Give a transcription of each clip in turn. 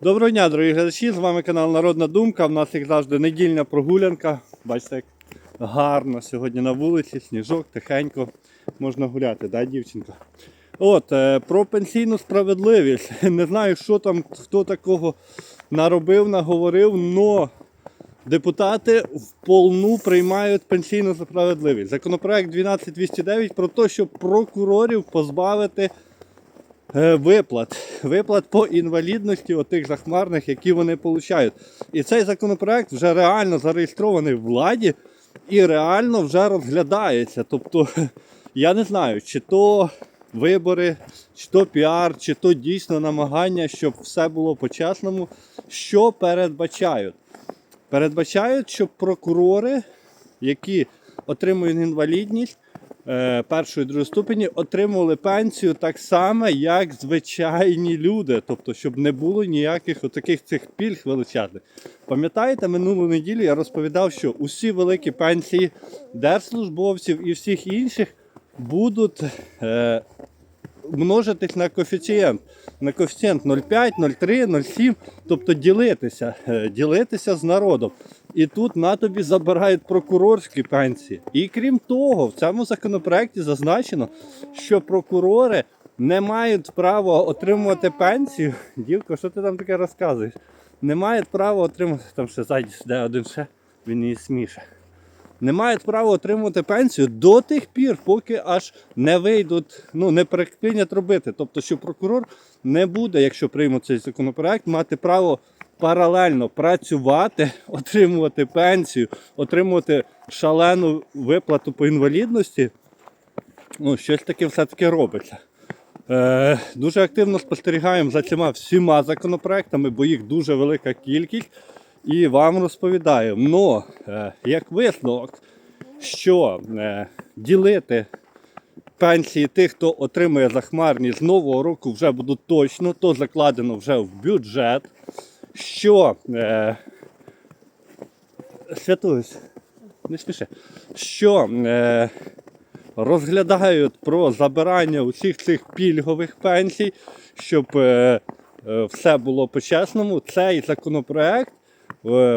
Доброго дня, дорогі глядачі! З вами канал Народна Думка. У нас, як завжди, недільна прогулянка. Бачите, як гарно сьогодні на вулиці, сніжок, тихенько можна гуляти, да, дівчинка? От, е, про пенсійну справедливість. Не знаю, що там, хто такого наробив, наговорив, но депутати в полну приймають пенсійну справедливість. Законопроект 12209 про те, щоб прокурорів позбавити виплат. Виплат по інвалідності отих захмарних, які вони получають. І цей законопроект вже реально зареєстрований в владі і реально вже розглядається. Тобто, я не знаю, чи то вибори, чи то піар, чи то дійсно намагання, щоб все було по-чесному. Що передбачають? Передбачають, щоб прокурори, які отримують інвалідність е, першої і другої ступені, отримували пенсію так само, як звичайні люди. Тобто, щоб не було ніяких отаких цих пільг величезних. Пам'ятаєте, минулу неділю я розповідав, що усі великі пенсії держслужбовців і всіх інших будуть е, множитись на коефіцієнт. На коефіцієнт 0,5, 0,3, 0,7, тобто ділитися, е, ділитися з народом. І тут на тобі забирають прокурорські пенсії. І крім того, в цьому законопроекті зазначено, що прокурори не мають права отримувати пенсію. Дівко, що ти там таке розказуєш? Не мають права отримати там ще ззаді де один ще, він її сміше не мають права отримувати пенсію до тих пір, поки аж не вийдуть, ну не припинять робити. Тобто, що прокурор не буде, якщо приймуть цей законопроект, мати право паралельно працювати, отримувати пенсію, отримувати шалену виплату по інвалідності. Ну, щось таке все-таки робиться. Е, дуже активно спостерігаємо за цими всіма законопроектами, бо їх дуже велика кількість. І вам розповідаю. Но е, як висновок, що е, ділити пенсії тих, хто отримує захмарні з нового року, вже будуть точно, то закладено вже в бюджет. Що е, Святуюсь, не спіши, що розглядають про забирання усіх цих пільгових пенсій, щоб все було по-чесному. Цей законопроект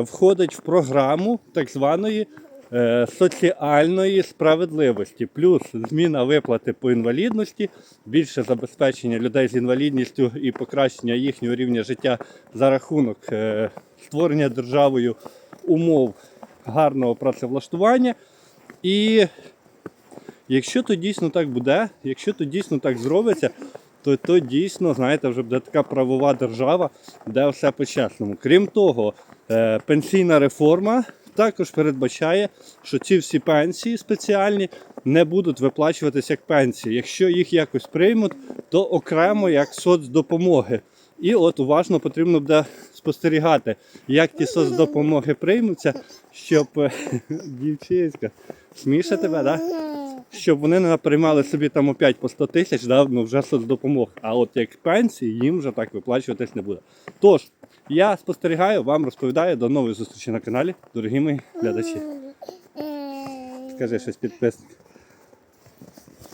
входить в програму так званої е, соціальної справедливості, плюс зміна виплати по інвалідності, більше забезпечення людей з інвалідністю і покращення їхнього рівня життя за рахунок е, створення державою умов гарного працевлаштування. І якщо то дійсно так буде, якщо то дійсно так зробиться, то, то дійсно, знаєте, вже буде така правова держава, де все по-чесному. Крім того, е, пенсійна реформа також передбачає, що ці всі пенсії спеціальні не будуть виплачуватися як пенсії. Якщо їх якось приймуть, то окремо як соцдопомоги. І от уважно потрібно буде спостерігати, як ті соцдопомоги приймуться, щоб е, дівчинська сміше тебе, да? Щоб вони не приймали собі там опять по 100 тисяч, да, ну вже соцдопомог. А от як пенсії їм вже так виплачуватись не буде. Тож, я спостерігаю, вам розповідаю. До нової зустрічі на каналі, дорогі мої глядачі. Скажи щось підписник.